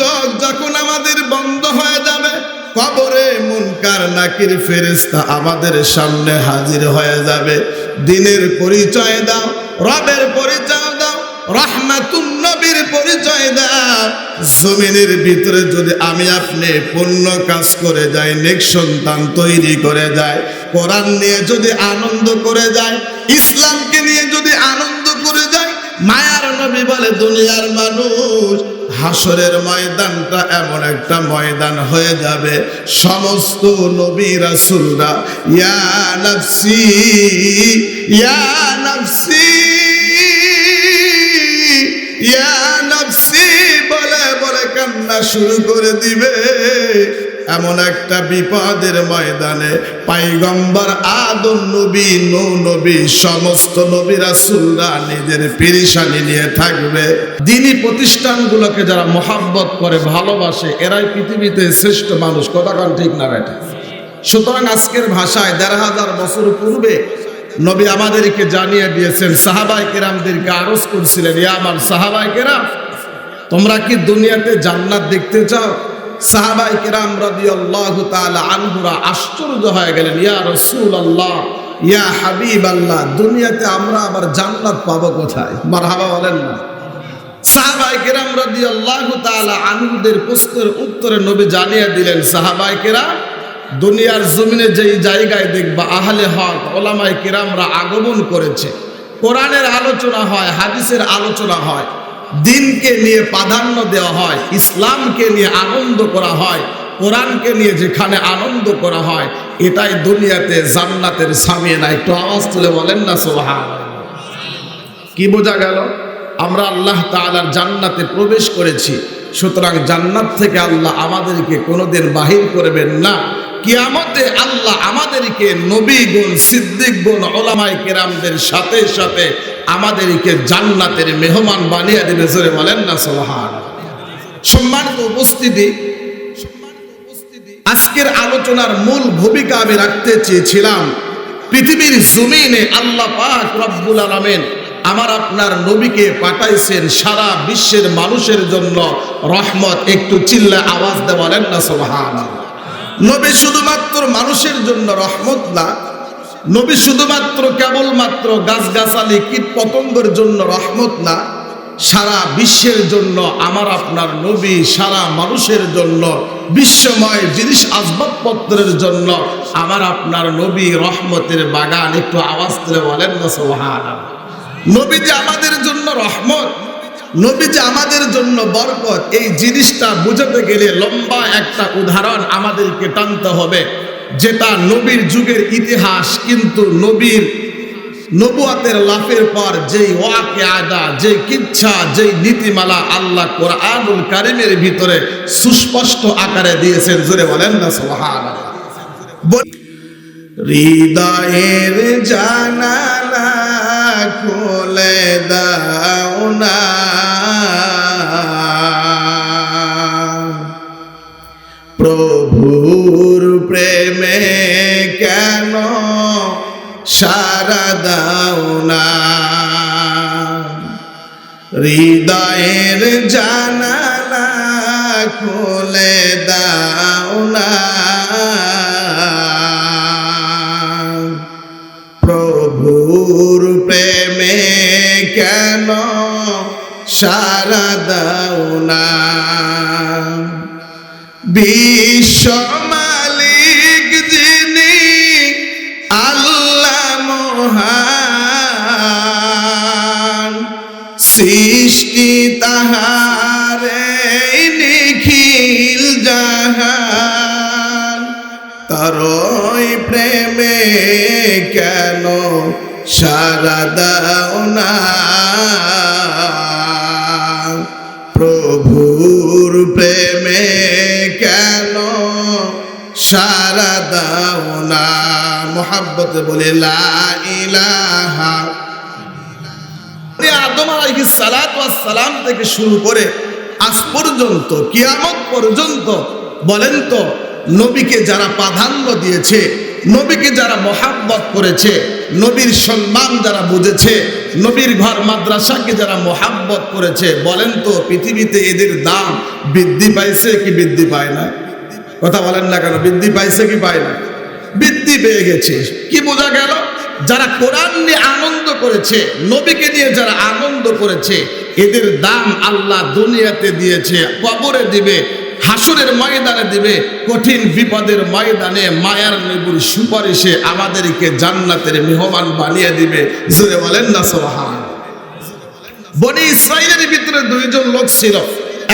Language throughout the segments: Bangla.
চোখ যখন আমাদের বন্ধ হয়ে যাবে, কবরে মুনকার নাকির ফেরেস্তা আমাদের সামনে হাজির হয়ে যাবে। দিনের পরিচয় দাও, রবের পরিচয় দাও রহমাতুন নবীর পরিচয় দাও। জমিনের ভিতরে যদি আমি আপনি পূর্ণ কাজ করে যাই, নেক সন্তান তৈরি করে যায় কোরআন নিয়ে যদি আনন্দ করে যায় ইসলামকে নিয়ে যদি আনন্দ করে যায় মায়ার নবী বলে, দুনিয়ার মানুষ হাসরের ময়দানটা এমন একটা ময়দান হয়ে যাবে। সমস্ত নবী রাসূলরা, ইয়া নফসি ইয়া নফসি ইয়া নফসি বলে বলে কান্না শুরু করে দিবে। এমন একটা বিপদের ময়দানে পাইগম্বর আদম নবী, নৌ নবী, সমস্ত নবী রাসূলরা নিজের পেরেশানি নিয়ে থাকবে। দিনী প্রতিষ্ঠানগুলোকে যারা মহাব্বত করে, ভালোবাসে, এরাই পৃথিবীতে শ্রেষ্ঠ মানুষ। কথাকান ঠিক না বেটা? সুতরাং আজকের ভাষায় দেড় হাজার বছর পূর্বে নবী আমাদেরকে জানিয়ে দিয়েছেন, সাহাবাই কেরামদেরকে আরজ করছিলেন, ইয়া আমার সাহাবাই কেরাম, তোমরা কি দুনিয়াতে জান্নাত দেখতে চাও? সাহাবাই কেরাম রাদিয়াল্লাহু তাআলা আনহুরা আশ্চর্য হয়ে গেলেন, ইয়া রাসূলুল্লাহ, ইয়া হাবিবাল্লাহ, দুনিয়াতে আমরা আবার জান্নাত পাবো কোথায়? মারহাবা বলেন না। সাহাবাই কেরাম রাদিয়াল্লাহু তাআলা আনহুদের প্রশ্নের উত্তরে নবী জানিয়ে দিলেন সাহাবাই কেরাম দুনিয়ার জমিনে যেই জায়গায় দেখবা আহলে হক ওলামাই কেরামরা আগমন করেছে। কোরআনের আলোচনা হয়, হাদিসের আলোচনা হয়। দিনকে নিয়ে প্রাধান্য দেওয়া হয়, ইসলামকে নিয়ে আনন্দ করা হয়, কোরআনকে নিয়ে যেখানে আনন্দ করা হয়, এটাই দুনিয়াতে জান্নাতের সামিয়ে না একটু আওয়াজ তুলে বলেন না সোহান কি বোঝা গেল? আমরা আল্লাহ তাআলার জান্নাতে প্রবেশ করেছি, সুতরাং জান্নাত থেকে আল্লাহ আমাদেরকে কোনোদিন বাহির করবেন না। কিয়ামতে আল্লাহ আমাদেরকে নবী গুণ সিদ্দিক গুণ ওলামাই কেরামদের সাথে সাথে আমাদেরকে জান্নাতের মেহমান বানিয়ে দেবে, জোরে বলেন না সোহান সম্মানিত উপস্থিতি, আজকের আলোচনার মূল ভূমিকা আমি রাখতে চেয়েছিলাম পৃথিবীর জমিনে আল্লাহ পাক রব্বুল আলামিন আমার আপনার নবীকে পাঠাইছেন সারা বিশ্বের মানুষের জন্য রহমত, একটু চিল্লা আওয়াজ দেওয়ালেন না সোহান নবী শুধুমাত্র মানুষের জন্য রহমত না নবী শুধুমাত্র কেবলমাত্র গাছগাছালি কীট পতঙ্গের জন্য রহমত না, সারা বিশ্বের জন্য, আমার আপনার নবী, সারা মানুষের জন্য, বিশ্বময় জিনিস আসবাবপত্রের জন্য আমার আপনার নবী রহমতের বাগান, একটু আওয়াজ করে বলেন না সোহান নবী যে আমাদের জন্য রহমত, নবী যে আমাদের জন্য বরকত, এই জিনিসটা বুঝাতে গেলে লম্বা একটা উদাহরণ আমাদেরকে টানতে হবে। যেটা নবীর যুগের ইতিহাস, কিন্তু নবীর নবুয়াতের লাফের পর যেই ওয়াকে আদা যেই কিচ্ছা, যেই নীতিমালা আল্লাহ কোরআনুল কারিমের ভিতরে সুস্পষ্ট আকারে দিয়েছেন, জোরে বলেন না সোহান হৃদয়ের জানালা খুলে দাও না। সারা দাও না। হৃদয়ের জানালা খুলে দাও না। প্রভুর প্রেমে কেন সারা দাও না? বিশ্ব তাহারে নিখিল জাহান। তারই প্রেমে কেন সারা না? প্রভুর প্রেমে কেন সারা দাও না? মোহাব্বতে বলে, লা ইলাহা ওয়াস সালাম থেকে শুরু করে আজ পর্যন্ত, কিয়ামত পর্যন্ত বলেন তো, নবীকে যারা প্রাধান্য দিয়েছে, নবীকে যারা মহাব্বত করেছে, নবীর সম্মান যারা বুঝেছে, নবীর ঘর মাদ্রাসাকে যারা মোহাব্বত করেছে, বলেন তো, পৃথিবীতে এদের দাম বৃদ্ধি পাইছে কি বৃদ্ধি পায় না? কথা বলেন না কেন, বৃদ্ধি পাইছে কি পায় না? বৃদ্ধি পেয়ে গেছে। কি বোঝা গেল? যারা কোরআন নিয়ে আনন্দ করেছে, নবীকে নিয়ে যারা আনন্দ করেছে, এদের দাম আল্লাহ দুনিয়াতে দিয়েছে, কবরে দিবে, হাসুরের ময়দানে দিবে, কঠিন বিপদের ময়দানে মায়ার নেবুর সুপারিশে আমাদেরকে জান্নাতের মেহমান বানিয়ে দিবে। জোরে বলেন না সোহান বনি ইসরায়েলের ভিতরে দুইজন লোক ছিল।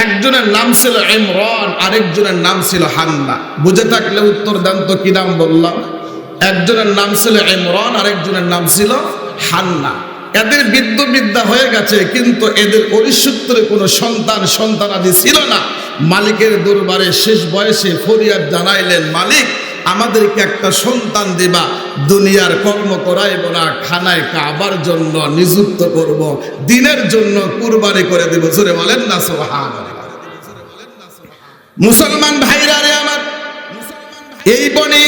একজনের নাম ছিল ইমরান, আরেকজনের নাম ছিল হান্না। বুঝে থাকলে উত্তর দেন তো কি নাম বললাম? একজনের নাম ছিল ইমরান, আরেকজনের নাম ছিল হান্না। এদের বিদ্য বিদ্যা হয়ে গেছে, কিন্তু এদের অরিসূত্রে কোনো সন্তান, সন্তানাদি ছিল না। মালিকের দরবারে শেষ বয়সে ফরিয়াদ জানাইলেন, মালিক, আমাদেরকে একটা সন্তান দিবা, দুনিয়ার কর্ম করাইব না, খানায় কাবার জন্য নিযুক্ত করব, দিনের জন্য কুরবানি করে দেব। জোরে বলেন না সোহান মুসলমান ভাইরা রে আমার, এই বনে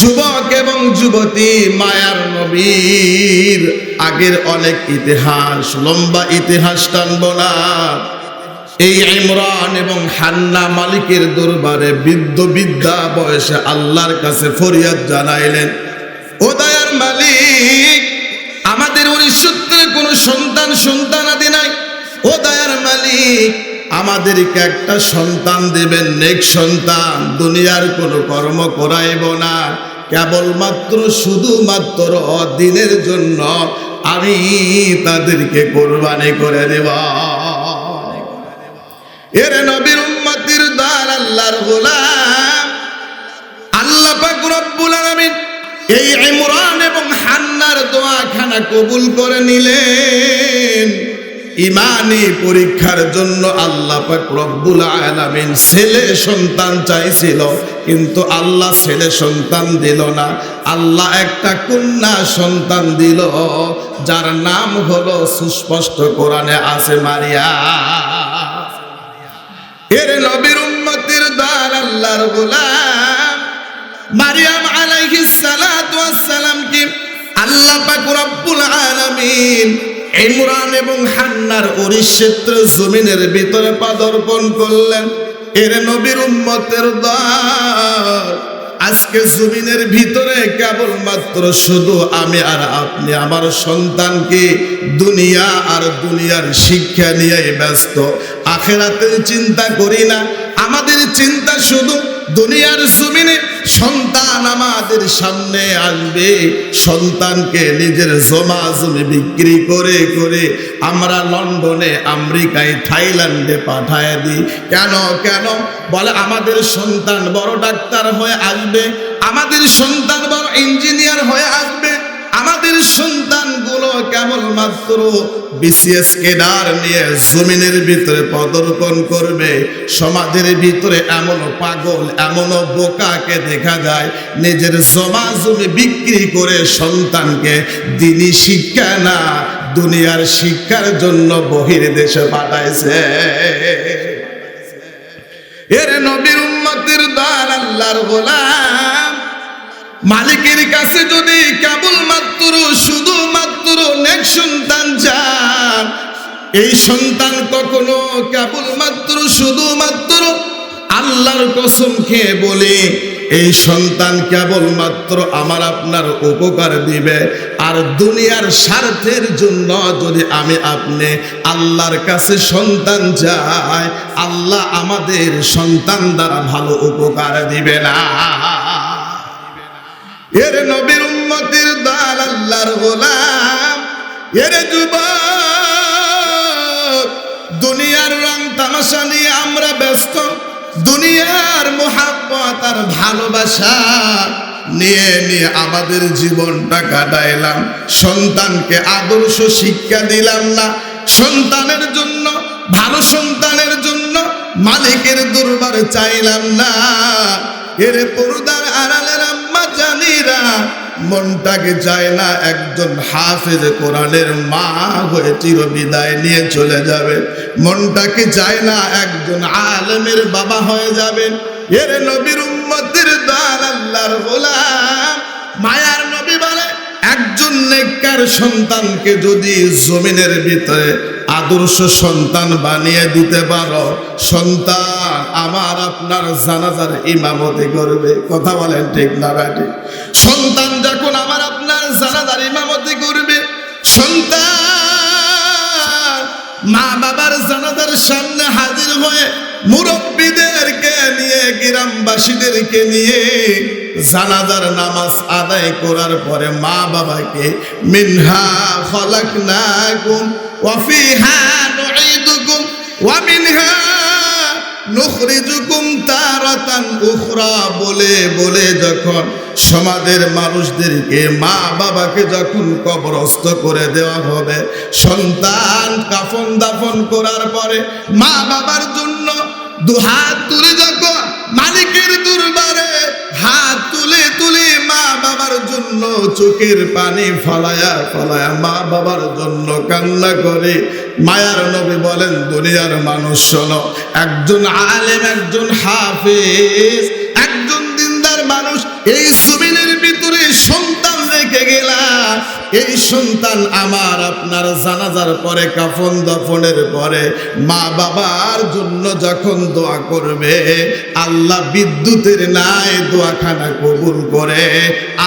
যুবক এবং যুবতী, মায়ার নবীর। আগের অনেক ইতিহাস, লম্বা ইতিহাস টানব না। এই ইমরান এবং হান্না মালিকের দরবারে বৃদ্ধ বিদ্যা বয়সে আল্লাহর কাছে ফরিয়াদ জানাইলেন, ও দয়ার মালিক, আমাদের ওই সূত্রে কোনো সন্তান সন্তান আদি নাই। ও দয়ার মালিক আমাদেরকে একটা সন্তান দেবেন, নেক সন্তান। দুনিয়ার কোনো কর্ম করাইব না। কেবলমাত্র শুধুমাত্র দিনের জন্য আমি তাদেরকে কোরবানি করে দেবা। এর নবীর উম্মতির দার আল্লাহর গোলাম। আল্লাহ পাক রব্বুল আলামিন এই ইমরান এবং হান্নার দোয়াখানা কবুল করে নিলেন। ইমানি পরীক্ষার জন্য আল্লাহ রব্বুল আলামিন ছেলে সন্তান চাইছিল, কিন্তু আল্লাহ ছেলে সন্তান দিল না। আল্লাহ একটা কন্যা সন্তান দিল, যার নাম হলো সুস্পষ্ট কোরআনে আছে মারিয়া। এর নবীর উম্মতির দার আল্লাহর গোলাম। মারিয়াম আলাইহিস সালাতু ওয়াস সালাম কি? আল্লাহ পাক রব্বুল আলামিন ইমরান এবং হান্নার অরিক্ষেত্র জমিনের ভিতরে পাদর্পণ করলেন। এর নবীর উম্মতের দার আজকে জমিনের ভিতরে কেবলমাত্র শুধু আমি আর আপনি, আমার সন্তানকে দুনিয়া আর দুনিয়ার শিক্ষা নিয়ে ব্যস্ত? আখেরাতের চিন্তা করি না। আমাদের চিন্তা শুধু দুনিয়ার জমিনে সন্তান আমাদের সামনে আসবে। সন্তানকে নিজের জমা জমি বিক্রি করে করে আমরা লন্ডনে, আমেরিকায়, থাইল্যান্ডে পাঠায় দিই। কেন কেন? বলে, আমাদের সন্তান বড় ডাক্তার হয়ে আসবে। আমাদের সন্তান বড় কেবলমাত্র বিসিএস কেডার নিয়ে জমিনের ভিতরে করবে। সমাজের ভিতরে এমন পাগল, এমন বোকাকে দেখা যায়, নিজের জমা জমি বিক্রি করে সন্তানকে দিনই শিক্ষা না, দুনিয়ার শিক্ষার জন্য বহির দেশে পাঠাইছে। এর নবীর উম্মতের দান আল্লাহর মালিকের কাছে যদি কেবল মাত্র শুধুমাত্র নেক সন্তান এই সন্তান কখনো কেবল মাত্র শুধুমাত্র আল্লাহর কসম খেয়ে বলে, এই সন্তান কেবলমাত্র আমার আপনার উপকার দিবে। আর দুনিয়ার স্বার্থের জন্য যদি আমি আপনি আল্লাহর কাছে সন্তান চাই, আল্লাহ আমাদের সন্তান দ্বারা ভালো উপকার দিবে না। এর নবীর উম্মতির দাল আল্লাহর এর যুবক, দুনিয়ার রং তামাশা নিয়ে আমরা ব্যস্ত। দুনিয়ার মোহাব্বত আর ভালোবাসা নিয়ে নিয়ে আমাদের জীবনটা কাটাইলাম। সন্তানকে আদর্শ শিক্ষা দিলাম না। সন্তানের জন্য, ভালো সন্তানের জন্য মালিকের দরবারে চাইলাম না। এর পর্দার আড়ালের আম্মা জানিরা মনটাকে চায় না, একজন হাফেজ কোরআনের মা হয়ে চির বিদায় নিয়ে চলে যাবে। মনটাকে চায় না, একজন আলেমের বাবা হয়ে যাবেন। এর নবীর উম্মতের দান আল্লাহর গোলাম। মায়ার নবী বলে, একজন নেককার সন্তানকে যদি জমিনের ভিতরে আদর্শ সন্তান বানিয়ে দিতে পারো, সন্তান আমার আপনার জানাজার ইমামতি করবে। কথা বলেন ঠিক না ব্যাটি সন্তান জানাজার ইমামতি করবে। সন্তান, মা বাবার জানাজার সামনে হাজির হয়ে মুরব্বীদেরকে নিয়ে, গ্রামবাসীদেরকে নিয়ে জানাজার নামাজ আদায় করার পরে মা বাবাকে, মিনহা খলাকনাকুম ওয়া ফিহা নুঈদুকুম ওয়া মিনহা নুখরিজুকুম তারাতান উখরা বলে বলে যখন সমাজের মানুষদেরকে মা বাবাকে যখন কবরস্থ করে দেওয়া হবে, সন্তান কাফন দাফন করার পরে মা বাবার জন্য দুহাত তুলে যখন মালিকের দুর্বারে হাত তুলে তুলে মা বাবার জন্য চোখের পানি ফলায়া ফলায়া মা বাবার জন্য কান্না করে, মায়ার নবী বলেন, দুনিয়ার মানুষ শোনো, একজন আলেম, একজন হাফেজ মানুষ এই জমিনের ভিতরে সন্তান রেখে গেলাম এই সন্তান আমার, আপনার জানাজার পরে, কাফন দফনের পরে, মা বাবার জন্য যখন দোয়া করবে, আল্লাহ বিদ্যুতের নাই দোয়াখানা কবুল করে,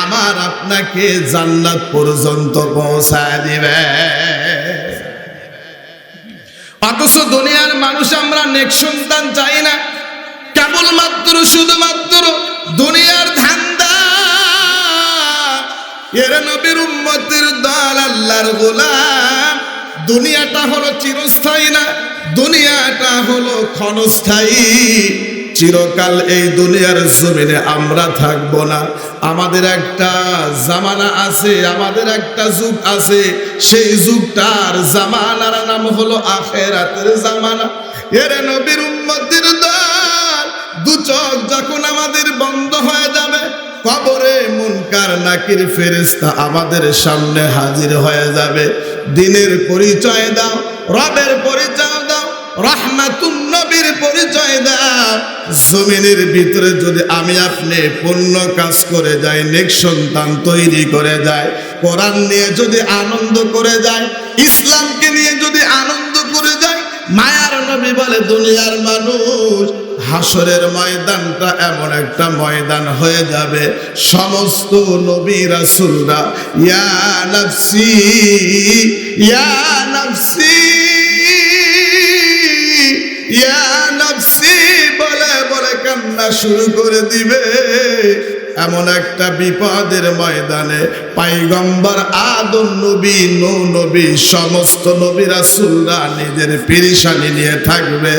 আমার আপনাকে জান্নাত পর্যন্ত পৌঁছায় দিবে। অথচ দুনিয়ার মানুষ আমরা নেক সন্তান চাই না। কেবলমাত্র, শুধুমাত্র এর নবীর উম্মতের দল আল্লাহর গোলাম। দুনিয়াটা হলো চিরস্থায়ী না, দুনিয়াটা হলো ক্ষণস্থায়ী। চিরকাল এই দুনিয়ার জমিনে আমরা থাকব না। আমাদের একটা জামানা আছে, আমাদের একটা যুগ আছে। সেই যুগটার জামানার নাম হলো আখেরাতের জামানা। এর নবীর উম্মতির দল, দু চোখ যখন আমাদের বন্ধ হয়ে যাবে কবরে মুনকার নাকির ফেরেস্তা আমাদের সামনে হাজির হয়ে যাবে। দিনের পরিচয় দাও, রবের পরিচয় দাও, রহমাতুন নবীর পরিচয় দাও। জমিনের ভিতরে যদি আমি আপনি পূর্ণ কাজ করে যাই, নেক সন্তান তৈরি করে যায় কোরআন নিয়ে যদি আনন্দ করে যায় ইসলামকে নিয়ে যদি আনন্দ করে যায় মায়ার নবী বলে, দুনিয়ার মানুষ হাসরের ময়দানটা এমন একটা ময়দান হয়ে যাবে। সমস্ত নবী রাসূলরা, ইয়া নফসি ইয়া নফসি ইয়া নফসি বলে বলে কান্না শুরু করে দিবে। এমন একটা বিপদের ময়দানে পাইগম্বর আদম নবী নৌ নবী, সমস্ত নবী রাসূলরা নিজের পিরিশানি নিয়ে থাকবে।